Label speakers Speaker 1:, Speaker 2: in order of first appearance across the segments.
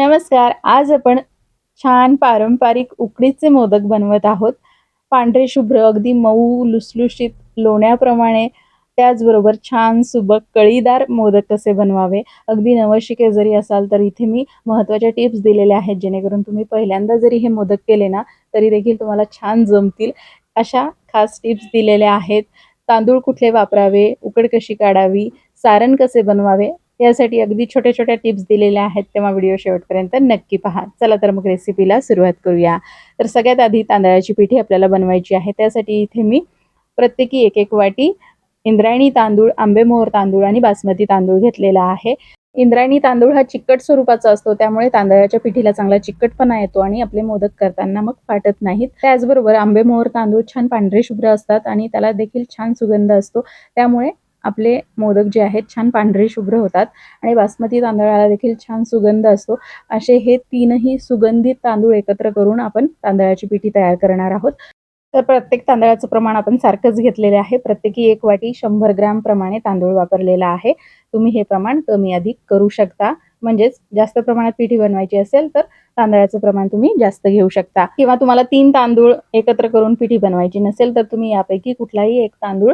Speaker 1: नमस्कार. आज आपण छान पारंपरिक उकडीचे मोदक बनवत आहोत. पांढरे शुभ्र अगदी मऊ लुसलुशीत लोण्याप्रमाणे. त्याचबरोबर छान सुबक कळीदार मोदक कसे बनवावे? अगदी नवशिके जरी असाल तर इथे मी महत्त्वाच्या टिप्स दिलेल्या आहेत. जेणेकरून तुम्ही पहिल्यांदा जरी हे मोदक केले ना तरी देखील तुम्हाला छान जमतील. अशा खास टिप्स दिलेल्या आहेत. तांदूळ कुठले वापरावे? उकड कशी काढावी? सारण कसे बनवावे? यासाठी अगदी छोट्या छोट्या टिप्स दिलेल्या आहेत तेव्हा व्हिडिओ शेवटपर्यंत नक्की पहा. चला तर मग रेसिपीला सुरुवात करूया. तर सगळ्यात आधी तांदळाची पिठी आपल्याला बनवायची आहे. त्यासाठी इथे मी प्रत्येकी एक एक वाटी इंद्रायणी तांदूळ आंबेमोहर तांदूळ आणि बासमती तांदूळ घेतलेला आहे. इंद्रायणी तांदूळ हा चिकट स्वरूपाचा असतो त्यामुळे तांदळाच्या पिठीला चांगला चिकटपणा येतो आणि आपले मोदक करताना मग फाटत नाहीत. त्याचबरोबर आंबेमोहर तांदूळ छान पांढरे शुभ्र असतात आणि त्याला देखील छान सुगंध असतो. त्यामुळे आपले मोदक जे आहेत छान पांढरे शुभ्र होतात आणि बासमती तांदळाला देखील छान सुगंध असतो. असे हे तीनही सुगंधित तांदूळ एकत्र करून आपण तांदळाची पिठी तयार करणार आहोत. तर प्रत्येक तांदळाचं प्रमाण आपण सारखंच घेतलेले आहे. प्रत्येकी एक वाटी शंभर ग्रॅम प्रमाणे तांदूळ वापरलेला आहे. तुम्ही हे प्रमाण कमी अधिक करू शकता. म्हणजेच जास्त प्रमाणात पिठी बनवायची असेल तर तांदळाचं प्रमाण तुम्ही जास्त घेऊ शकता. किंवा तुम्हाला तीन तांदूळ एकत्र करून पिठी बनवायची नसेल तर तुम्ही यापैकी कुठलाही एक तांदूळ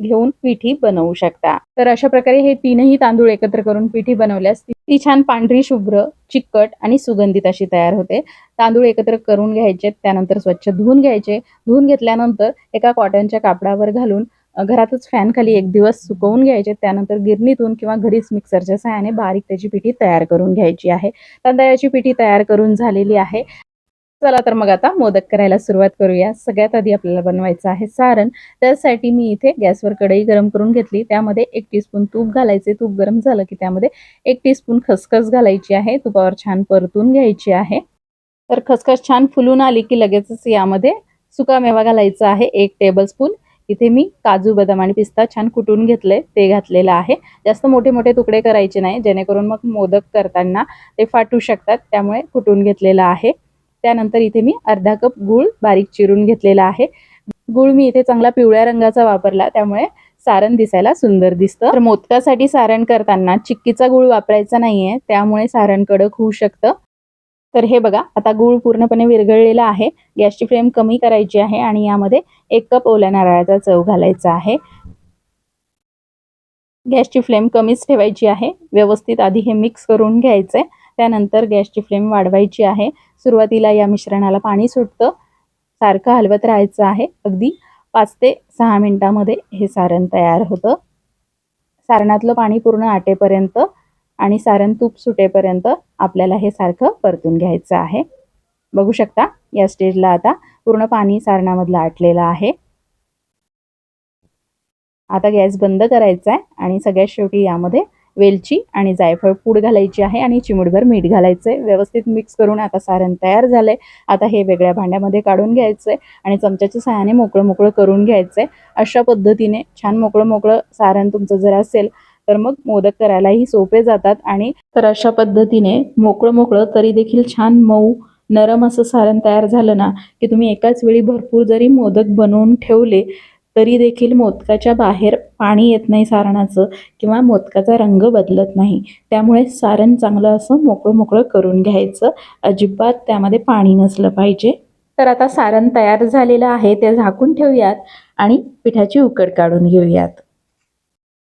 Speaker 1: घेऊन पिठी बनवू शकता. तर अशा प्रकारे हे तीनही तांदूळ एकत्र करून पिठी बनवल्यास ती छान पांढरी शुभ्र चिकट आणि सुगंधित अशी तयार होते. तांदूळ एकत्र करून घ्यायचे त्यानंतर स्वच्छ धुवून घ्यायचे. धुवून घेतल्यानंतर एका कॉटनच्या कापडावर घालून घरातच फॅन खाली एक दिवस सुकवून घ्यायचे. त्यानंतर गिरणीतून किंवा घरीच मिक्सरच्या सहाय्याने बारीक त्याची पिठी तयार करून घ्यायची आहे. तांदळाची पिठी तयार करून झालेली आहे. चला तर मग आता मोदक करायला सुरुवात करूया. सगळ्यात आधी आपल्याला बनवायचं आहे सारण. त्यासाठी मी इथे गॅसवर कढई गरम करून घेतली. त्यामध्ये एक टीस्पून तूप घालायचे. तूप गरम झालं की त्यामध्ये एक टीस्पून खसखस घालायची आहे. तुपावर छान परतून घ्यायची आहे. तर खसखस छान फुलून आली की लगेचच यामध्ये सुका मेवा घालायचा आहे. एक टेबलस्पून इथे मी काजू बदाम आणि पिस्ता छान कुटून घेतले. ते घातलेलं आहे. जास्त मोठे मोठे तुकडे करायचे नाही. जेणेकरून मग मोदक करताना ते फाटू शकतात. त्यामुळे कुटून घेतलेलं आहे. त्यानंतर इथे मी अर्धा कप गूळ बारीक चिरून घेतलेला आहे. गूळ मी इथे चांगला पिवळ्या रंगाचा वापरला त्यामुळे सारण दिसायला सुंदर दिसतं. तर मोदकासाठी सारण करताना चिक्कीचा गूळ वापरायचा नाहीये त्यामुळे सारण कडक होऊ शकतं. तर हे बघा आता गूळ पूर्णपणे विरघळलेला आहे. गॅसची फ्लेम कमी करायची आहे आणि यामध्ये एक कप ओल्या नारळाचा चव घालायचा आहे. गॅसची फ्लेम कमीच ठेवायची आहे. व्यवस्थित आधी हे मिक्स करून घ्यायचंय. त्यानंतर गॅसची फ्लेम वाढवायची आहे. सुरुवातीला या मिश्रणाला पाणी सुटतं. सारखं हलवत राहायचं आहे. अगदी पाच ते सहा मिनटामध्ये हे सारण तयार होतं. सारणातलं पाणी पूर्ण आटेपर्यंत आणि सारण तूप सुटेपर्यंत आपल्याला हे सारखं परतून घ्यायचं आहे. बघू शकता या स्टेजला आता पूर्ण पाणी सारणामधलं आटलेलं आहे. आता गॅस बंद करायचा आहे आणि सगळ्यात शेवटी यामध्ये वेलची आणि जायफळ पूड घालायची आहे आणि चिमुडभर मीठ घालायचं आहे व्यवस्थित मिक्स करून आता सारण तयार झालं आहे आता हे वेगळ्या भांड्यामध्ये काढून घ्यायचं आहे आणि चमच्याच्या सहाय्याने मोकळं मोकळं करून घ्यायचं आहे अशा पद्धतीने छान मोकळं मोकळं सारण तुमचं जर असेल तर मग मोदक करायलाही सोपे जातात. आणि तर अशा पद्धतीने मोकळं मोकळं तरी देखील छान मऊ नरम असं सारण तयार झालं ना की तुम्ही एकाच वेळी भरपूर जरी मोदक बनवून ठेवले तरी देखील मोदकाच्या बाहेर पाणी येत नाही सारणाचं किंवा मोदकाचा रंग बदलत नाही. त्यामुळे सारण चांगलं असं मोकळं मोकळं करून घ्यायचं. अजिबात त्यामध्ये पाणी नसलं पाहिजे. तर आता सारण तयार झालेलं आहे ते झाकून ठेवूयात आणि पिठाची उकड काढून घेऊयात.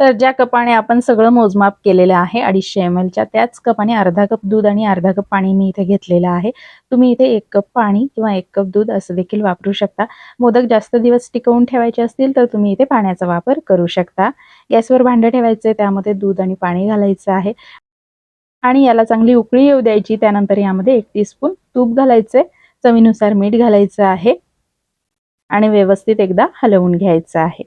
Speaker 1: तर ज्या कपाने आपण सगळं मोजमाप केलेलं आहे अडीचशे एम एलच्या त्याच कपाने अर्धा कप दूध आणि अर्धा कप पाणी मी इथे घेतलेलं आहे. तुम्ही इथे एक कप पाणी किंवा एक कप दूध असं देखील वापरू शकता. मोदक जास्त दिवस टिकवून ठेवायचे असतील तर तुम्ही इथे पाण्याचा वापर करू शकता. गॅसवर भांडं ठेवायचं त्यामध्ये दूध आणि पाणी घालायचं आहे. आणि याला चांगली उकळी येऊ द्यायची त्यानंतर यामध्ये एक टीस्पून तूप घालायचं. चवीनुसार मीठ घालायचं आहे. आणि व्यवस्थित एकदा हलवून घ्यायचं आहे.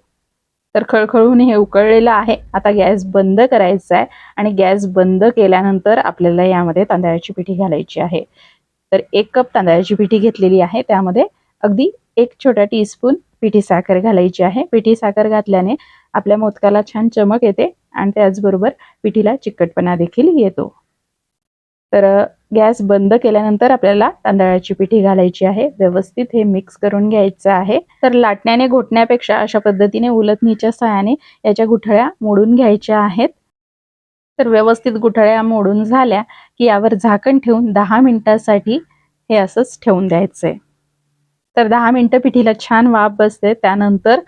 Speaker 1: तर खळखळून हे उकळलेलं आहे. आता गॅस बंद करायचा आहे आणि गॅस बंद केल्यानंतर आपल्याला यामध्ये तांदळाची पिठी घालायची आहे. तर एक कप तांदळाची पिठी घेतलेली आहे. त्यामध्ये अगदी एक छोटा टीस्पून पिठी साखर घालायची आहे. पिठी साखर घातल्याने आपल्या मोदकाला छान चमक येते आणि त्याचबरोबर पिठीला चिकटपणा देखील येतो. तर गॅस बंद केल्यानंतर आपल्याला तांदळाची पिठी घालायची आहे. व्यवस्थित हे मिक्स करून घ्यायचं आहे. तर लाटण्याने घोटण्यापेक्षा अशा पद्धतीने उलटणीच्या सहाय्याने याच्या गुठळ्या मोडून घ्यायच्या आहेत. तर व्यवस्थित गुठळ्या मोडून झाल्या की यावर झाकण ठेवून दहा मिनिटासाठी हे असंच ठेवून द्यायचंय. तर दहा मिनिटं पिठीला छान वाफ बसते. त्यानंतर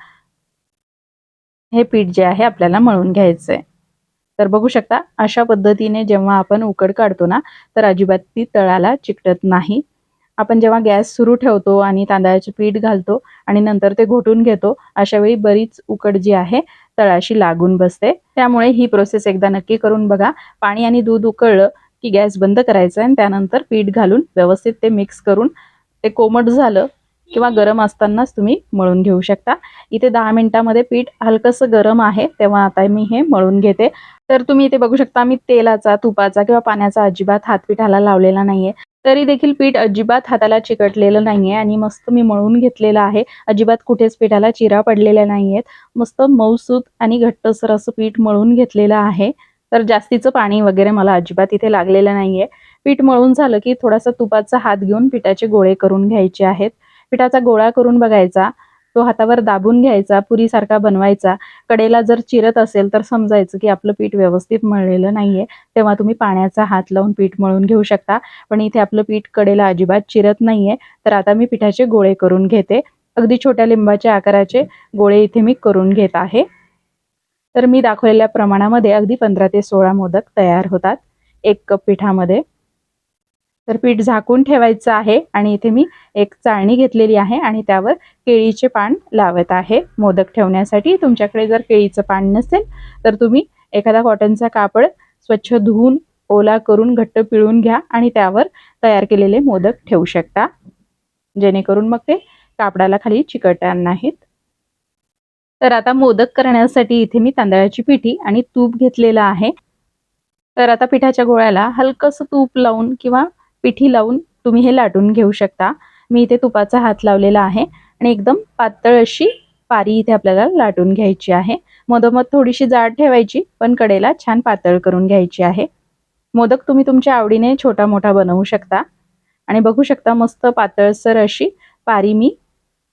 Speaker 1: हे पीठ जे आहे आपल्याला मळून घ्यायचंय. तर बघू शकता अशा पद्धतीने जेव्हा आपण उकड काढतो ना तर अजिबात ती तळाला चिकटत नाही. आपण जेव्हा गॅस सुरू ठेवतो आणि तांदळाचे पीठ घालतो आणि नंतर ते घोटून घेतो अशा वेळी बरीच उकड जी आहे तळाशी लागून बसते. त्यामुळे ही प्रोसेस एकदा नक्की करून बघा. पाणी आणि दूध उकळलं की गॅस बंद करायचा आणि त्यानंतर पीठ घालून व्यवस्थित ते मिक्स करून ते कोमट झालं किंवा गरम असतानाच तुम्ही मळून घेऊ शकता. इथे दहा मिनिटामध्ये पीठ हलकंसं गरम आहे तेव्हा आता मी हे मळून घेते. तर तुम्ही इथे बघू शकता मी तेलाचा तुपाचा किंवा पाण्याचा अजिबात हात पिठाला लावलेला नाहीये. तरी देखील पीठ अजिबात हाताला चिकटलेलं नाहीये आणि मस्त मी मळून घेतलेलं आहे. अजिबात कुठेच पिठाला चिरा पडलेल्या नाहीयेत. मस्त मऊसूत आणि घट्टसर असं पीठ मळून घेतलेलं आहे. तर जास्तीचं पाणी वगैरे मला अजिबात इथे लागलेलं नाहीये. पीठ मळून झालं की थोडासा तुपाचा हात घेऊन पिठाचे गोळे करून घ्यायचे आहेत. पिठाचा गोळा करून बघायचा तो हातावर दाबून घ्यायचा पुरीसारखा बनवायचा कडेला जर चिरत असेल तर समजायचं की आपलं पीठ व्यवस्थित मळलेलं नाहीये तेव्हा तुम्ही पाण्याचा हात लावून पीठ मळून घेऊ शकता. पण इथे आपलं पीठ कडेला अजिबात चिरत नाहीये तर आता मी पिठाचे गोळे करून घेते. अगदी छोट्या लिंबाच्या आकाराचे गोळे इथे मी करून घेत आहे. तर मी दाखवलेल्या प्रमाणामध्ये अगदी पंधरा ते सोळा मोदक तयार होतात एक कप पिठामध्ये. तर पीठ झाकून ठेवायचं आहे आणि इथे मी एक चाळणी घेतलेली आहे आणि त्यावर केळीचे पान लावत आहे. मोदक ठेवण्यासाठी तुमच्याकडे जर केळीचं पान नसेल तर तुम्ही एखादा कॉटनचा कापड स्वच्छ धुवून ओला करून घट्ट पिळून घ्या आणि त्यावर तयार केलेले मोदक ठेवू शकता. जेणेकरून मग ते कापडाला खाली चिकटणार नाहीत. तर आता मोदक करण्यासाठी इथे मी तांदळाची पिठी आणि तूप घेतलेलं आहे. तर आता पिठाच्या गोळ्याला हलकंसं तूप लावून किंवा पिठी लावून तुम्ही हे लाटून घेऊ शकता. मी इथे तुपाचा हात लावलेला आहे आणि एकदम पातळ अशी पारी इथे आपल्याला लाटून घ्यायची आहे. मधोमध थोडीशी जाड ठेवायची पण कडेला छान पातळ करून घ्यायची आहे. मोदक तुम्ही तुमच्या आवडीने छोटा मोठा बनवू शकता. आणि बघू शकता मस्त पातळसर अशी पारी मी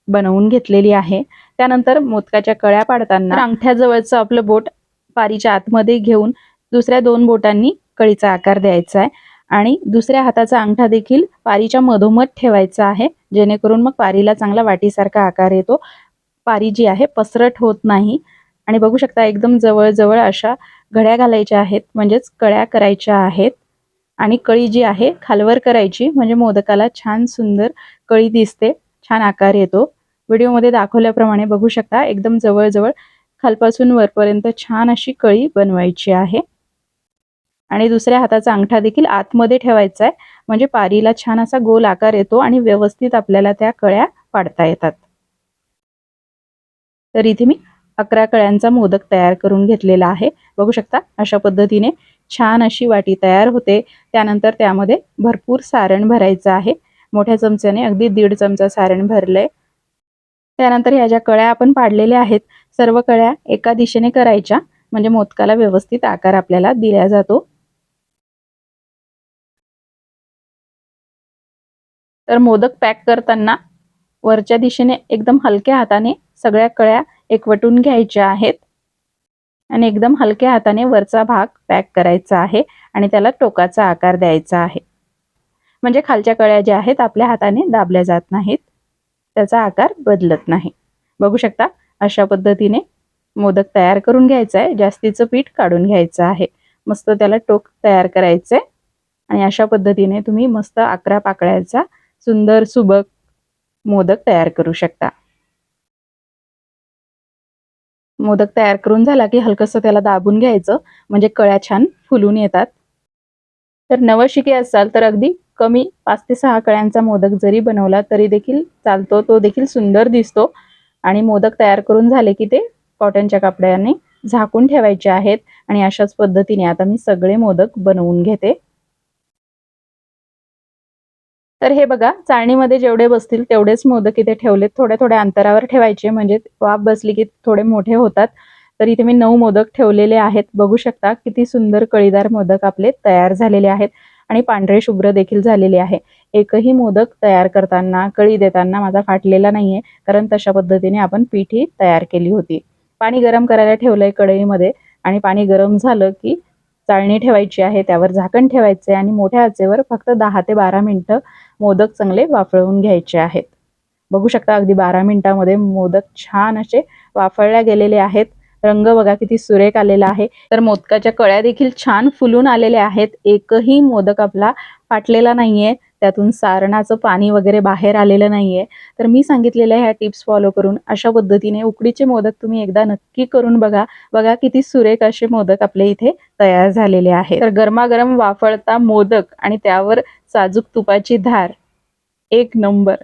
Speaker 1: बनवून घेतलेली आहे. त्यानंतर मोदकाच्या कळ्या पाडताना अंगठ्याजवळचं आपलं बोट पारीच्या आतमध्ये घेऊन दुसऱ्या दोन बोटांनी कळीचा आकार द्यायचा आहे. आणि दुसऱ्या हाताचा अंगठा देखील पारीच्या मधोमध ठेवायचा आहे. जेणेकरून मग पारीला चांगला वाटीसारखा आकार येतो. पारी जी आहे पसरट होत नाही. आणि बघू शकता एकदम जवळजवळ अशा घड्या घालायच्या आहेत म्हणजेच कळ्या करायच्या आहेत. आणि कळी जी आहे खालवर करायची म्हणजे मोदकाला छान सुंदर कळी दिसते छान आकार येतो. व्हिडिओमध्ये दाखवल्याप्रमाणे बघू शकता एकदम जवळजवळ खालपासून वरपर्यंत छान अशी कळी बनवायची आहे. आणि दुसऱ्या हाताचा अंगठा देखील आतमध्ये ठेवायचा आहे. म्हणजे पारीला छान असा गोल आकार येतो आणि व्यवस्थित आपल्याला त्या कळ्या पाडता येतात. तर इथे मी अकरा कळ्यांचा मोदक तयार करून घेतलेला आहे. बघू शकता अशा पद्धतीने छान अशी वाटी तयार होते. त्यानंतर त्यामध्ये भरपूर सारण भरायचं आहे. मोठ्या चमच्याने अगदी दीड चमचा सारण भरलंय. त्यानंतर ह्या ज्या कळ्या आपण पाडलेल्या आहेत सर्व कळ्या एका दिशेने करायच्या. म्हणजे मोदकाला व्यवस्थित आकार आपल्याला दिला जातो. तर मोदक पॅक करताना वरच्या दिशेने एकदम हलक्या हाताने सगळ्या कळ्या एकवटून घ्यायच्या आहेत. आणि एकदम हलक्या हाताने वरचा भाग पॅक करायचा आहे आणि त्याला टोकाचा आकार द्यायचा आहे. म्हणजे खालच्या कळ्या ज्या आहेत आपल्या हाताने दाबल्या जात नाहीत. त्याचा आकार बदलत नाही. बघू शकता अशा पद्धतीने मोदक तयार करून घ्यायचा आहे. जास्तीचं पीठ काढून घ्यायचं आहे. मस्त त्याला टोक तयार करायचं आहे आणि अशा पद्धतीने तुम्ही मस्त अकरा पाकळ्याचा सुंदर सुबक मोदक तयार करू शकता. मोदक तयार करून झाला की हलकंसं त्याला दाबून घ्यायचं म्हणजे कळ्या छान फुलून येतात. तर नवशिके असाल तर अगदी कमी पाच ते सहा कळ्यांचा मोदक जरी बनवला तरी देखील चालतो तो देखील सुंदर दिसतो. आणि मोदक तयार करून झाले की ते कॉटनच्या कपड्याने झाकून ठेवायचे आहेत. आणि अशाच पद्धतीने आता मी सगळे मोदक बनवून घेते. तर हे बघा चाळणीमध्ये जेवढे बसतील तेवढेच मोदक इथे ठेवलेत. थोड्या थोड्या अंतरावर ठेवायचे म्हणजे वाफ बसली की थोडे मोठे होतात. तर इथे मी नऊ मोदक ठेवलेले आहेत. बघू शकता किती सुंदर कळीदार मोदक आपले तयार झालेले आहेत आणि पांढरे शुभ्र देखील झालेले आहे. एकही मोदक तयार करताना कळी देताना माझा फाटलेला नाहीये कारण तशा पद्धतीने आपण पीठ ही तयार केली होती. पाणी गरम करायला ठेवलंय कढईमध्ये आणि पाणी गरम झालं की चाळणी ठेवायची आहे त्यावर झाकण ठेवायचे आणि मोठ्या आचेवर फक्त दहा ते बारा मिनटं मोदक चांगले वाफळवून घ्यायचे आहेत. बघू शकता अगदी बारा मिनिटामध्ये मोदक छान असे वाफळल्या गेलेले आहेत. रंग बघा किती सुरेख आलेला आहे. तर मोदकाच्या कळ्या देखील छान फुलून आलेल्या आहेत. एकही मोदक आपला फाटलेला नाहीये. त्यातून सारणाचं पाणी वगैरे बाहेर आलेलं नाहीये. तर मी सांगितलेल्या ह्या टिप्स फॉलो करून अशा पद्धतीने उकडीचे मोदक तुम्ही एकदा नक्की करून बघा. बघा किती सुरेख असे मोदक आपले इथे तयार झालेले आहे तर गरमागरम वाफळता मोदक आणि त्यावर साजूक तुपाची धार. एक नंबर.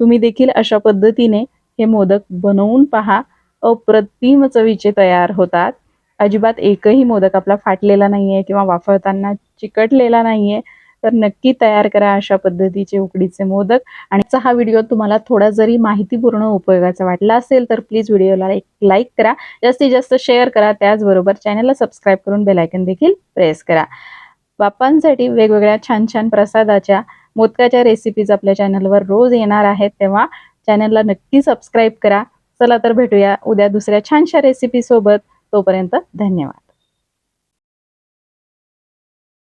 Speaker 1: तुम्ही देखील अशा पद्धतीने हे मोदक बनवून पहा. अप्रतिम चवीचे तयार होतात. अजिबात एकही मोदक आपला फाटलेला नाहीये किंवा वाफळताना चिकटलेला नाहीये. तर नक्की तयार करा अशा पद्धतीचे उकडीचे मोदक. आणि हा व्हिडिओ तुम्हाला थोडा जरी माहितीपूर्ण उपयोगाचा वाटला असेल तर प्लीज व्हिडिओला एक लाईक करा. जास्तीत जास्त शेअर करा. त्याचबरोबर चॅनलला सबस्क्राईब करून बेलायकन देखील प्रेस करा. बाप्पांसाठी वेगवेगळ्या छान छान प्रसादाच्या मोदकाच्या रेसिपीज आपल्या चॅनलवर रोज येणार आहेत. तेव्हा चॅनलला नक्की सबस्क्राईब करा. चला तर भेटूया उद्या दुसऱ्या छानशा रेसिपी सोबत. तोपर्यंत धन्यवाद.